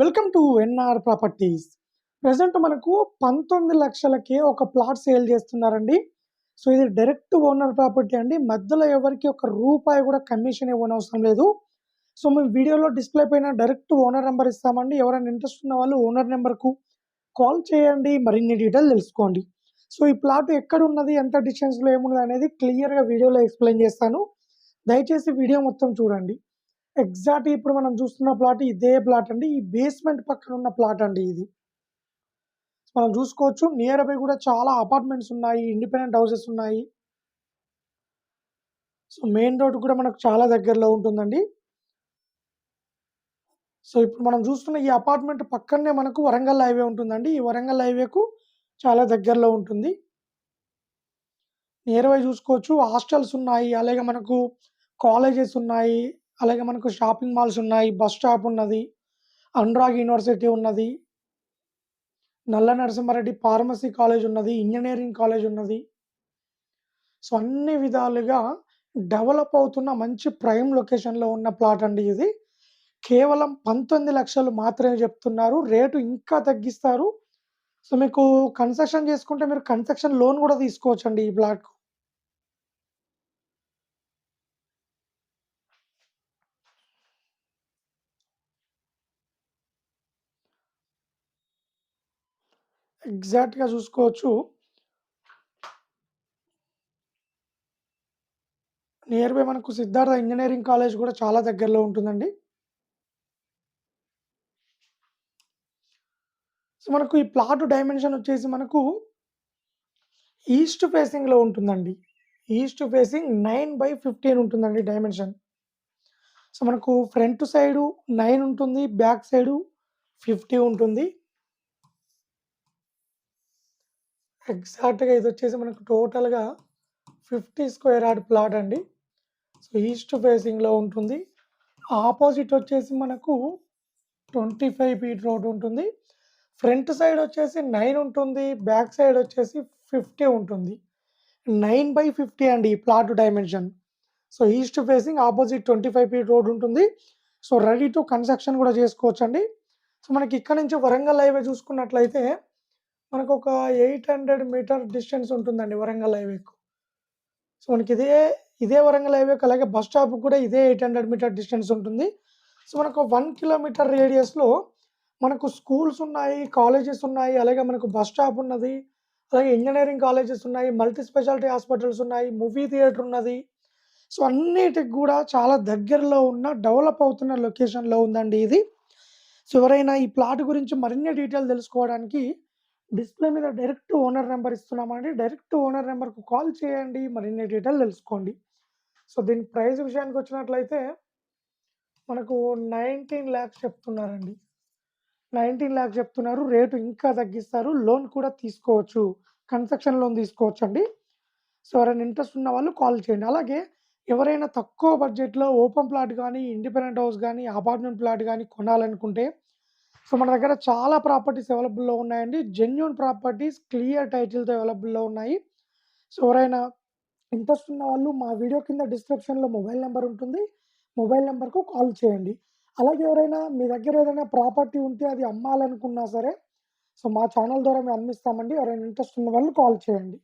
Welcome to NR properties. Present మనకు పంతొమ్మిది లక్షలకే ఒక ప్లాట్ సేల్ చేస్తున్నారండి. సో ఇది డైరెక్ట్ ఓనర్ ప్రాపర్టీ అండి. మధ్యలో ఎవరికి ఒక రూపాయి కూడా కమిషన్ ఇవ్వనవసరం లేదు. సో మేము వీడియోలో డిస్ప్లే పైన డైరెక్ట్ ఓనర్ నెంబర్ ఇస్తామండి. ఎవరైనా ఇంట్రెస్ట్ ఉన్న వాళ్ళు ఓనర్ నెంబర్కు కాల్ చేయండి. మరిన్ని డీటెయిల్ తెలుసుకోండి. సో ఈ ప్లాట్ ఎక్కడ ఉన్నది ఎంత డిస్టెన్స్లో ఏమున్నది అనేది క్లియర్గా వీడియోలో ఎక్స్ప్లెయిన్ చేస్తాను. దయచేసి వీడియో మొత్తం చూడండి. ఎగ్జాక్ట్ ఇప్పుడు మనం చూస్తున్న ప్లాట్ ఇదే ప్లాట్ అండి. ఈ బేస్మెంట్ పక్కన ఉన్న ప్లాట్ అండి ఇది. మనం చూసుకోవచ్చు నియర్ బై కూడా చాలా అపార్ట్మెంట్స్ ఉన్నాయి ఇండిపెండెంట్ హౌసెస్ ఉన్నాయి. సో మెయిన్ రోడ్ కూడా మనకు చాలా దగ్గరలో ఉంటుందండి. సో ఇప్పుడు మనం చూస్తున్న ఈ అపార్ట్మెంట్ పక్కనే మనకు వరంగల్ హైవే ఉంటుందండి. ఈ వరంగల్ హైవేకు చాలా దగ్గరలో ఉంటుంది. నియర్ బై చూసుకోవచ్చు హాస్టల్స్ ఉన్నాయి అలాగే మనకు కాలేజెస్ ఉన్నాయి. అలాగే మనకు షాపింగ్ మాల్స్ ఉన్నాయి బస్ స్టాప్ ఉన్నది అనురాగ్ యూనివర్సిటీ ఉన్నది నల్ల నరసింహారెడ్డి ఫార్మసీ కాలేజ్ ఉన్నది ఇంజనీరింగ్ కాలేజ్ ఉన్నది. సో అన్ని విధాలుగా డెవలప్ అవుతున్న మంచి ప్రైమ్ లొకేషన్లో ఉన్న ప్లాట్ అండి ఇది. కేవలం పంతొమ్మిది లక్షలు మాత్రమే చెప్తున్నారు. రేటు ఇంకా తగ్గిస్తారు. సో మీకు కన్స్ట్రక్షన్ చేసుకుంటే మీరు కన్స్ట్రక్షన్ లోన్ కూడా తీసుకోవచ్చు అండి ఈ ప్లాట్కు ఎగ్జాక్ట్గా చూసుకోవచ్చు. నియర్ బై మనకు సిద్ధార్థ ఇంజనీరింగ్ కాలేజ్ కూడా చాలా దగ్గరలో ఉంటుందండి. సో మనకు ఈ ప్లాట్ డైమెన్షన్ వచ్చేసి మనకు ఈస్ట్ ఫేసింగ్లో ఉంటుందండి. East facing nine by fifteen ఉంటుందండి డైమెన్షన్. సో మనకు ఫ్రంట్ సైడు నైన్ ఉంటుంది బ్యాక్ సైడు ఫిఫ్టీ ఉంటుంది. ఎగ్జాక్ట్గా ఇది వచ్చేసి మనకు టోటల్గా ఫిఫ్టీ స్క్వేర్ యార్డ్ ప్లాట్ అండి. సో ఈస్ట్ ఫేసింగ్లో ఉంటుంది. ఆపోజిట్ వచ్చేసి మనకు ట్వంటీ ఫైవ్ ఫీట్ రోడ్ ఉంటుంది. ఫ్రంట్ సైడ్ వచ్చేసి నైన్ ఉంటుంది. బ్యాక్ సైడ్ వచ్చేసి ఫిఫ్టీ ఉంటుంది. నైన్ బై ఫిఫ్టీ అండి ఈ plot dimension. So east facing opposite twenty five feet road ఉంటుంది. సో రెడీ టు కన్స్ట్రక్షన్ కూడా చేసుకోవచ్చండి. సో మనకి ఇక్కడ నుంచి వరంగల్ హైవే చూసుకున్నట్లయితే మనకు ఒక ఎయిట్ హండ్రెడ్ మీటర్ డిస్టెన్స్ ఉంటుందండి వరంగల్ హైవేకు సో మనకి ఇదే ఇదే వరంగల్ హైవేకు అలాగే బస్ స్టాప్కి కూడా ఇదే ఎయిట్ హండ్రెడ్ మీటర్ డిస్టెన్స్ ఉంటుంది. సో మనకు వన్ కిలోమీటర్ రేడియస్లో మనకు స్కూల్స్ ఉన్నాయి కాలేజెస్ ఉన్నాయి అలాగే మనకు బస్ స్టాప్ ఉన్నది అలాగే ఇంజనీరింగ్ కాలేజెస్ ఉన్నాయి మల్టీ స్పెషాలిటీ హాస్పిటల్స్ ఉన్నాయి మూవీ థియేటర్ ఉన్నది. సో అన్నిటికి కూడా చాలా దగ్గరలో ఉన్న డెవలప్ అవుతున్న లొకేషన్లో ఉందండి ఇది. సో ఎవరైనా ఈ ప్లాట్ గురించి మరిన్ని డీటెయిల్ తెలుసుకోవడానికి డిస్ప్లే మీద డైరెక్ట్ ఓనర్ నెంబర్ ఇస్తున్నామండి డైరెక్ట్ ఓనర్ నెంబర్కు కాల్ చేయండి. మరిన్ని డీటెయిల్ తెలుసుకోండి. సో దీని ప్రైస్ విషయానికి వచ్చినట్లయితే మనకు నైన్టీన్ ల్యాక్స్ చెప్తున్నారండి. నైన్టీన్ ల్యాక్స్ చెప్తున్నారు. రేటు ఇంకా తగ్గిస్తారు. లోన్ కూడా తీసుకోవచ్చు. కన్స్ట్రక్షన్ లోన్ తీసుకోవచ్చు అండి సో ఎవరైనా ఇంట్రెస్ట్ ఉన్న వాళ్ళు కాల్ చేయండి. అలాగే ఎవరైనా తక్కువ బడ్జెట్లో ఓపెన్ ప్లాట్ కానీ ఇండిపెండెంట్ హౌస్ కానీ అపార్ట్మెంట్ ప్లాట్ కానీ కొనాలనుకుంటే సో మన దగ్గర చాలా ప్రాపర్టీస్ అవైలబుల్లో ఉన్నాయండి. జెన్యున్ ప్రాపర్టీస్ క్లియర్ టైటిల్తో అవైలబుల్లో ఉన్నాయి. సో ఎవరైనా ఇంట్రెస్ట్ ఉన్న వాళ్ళు మా వీడియో కింద డిస్క్రిప్షన్లో మొబైల్ నెంబర్ ఉంటుంది. మొబైల్ నెంబర్కు కాల్ చేయండి. అలాగే ఎవరైనా మీ దగ్గర ఏదైనా ప్రాపర్టీ ఉంటే అది అమ్మాలనుకున్నా సరే సో మా ఛానల్ ద్వారా మేము అమ్మిస్తామండి ఎవరైనా ఇంట్రెస్ట్ ఉన్న వాళ్ళు కాల్ చేయండి.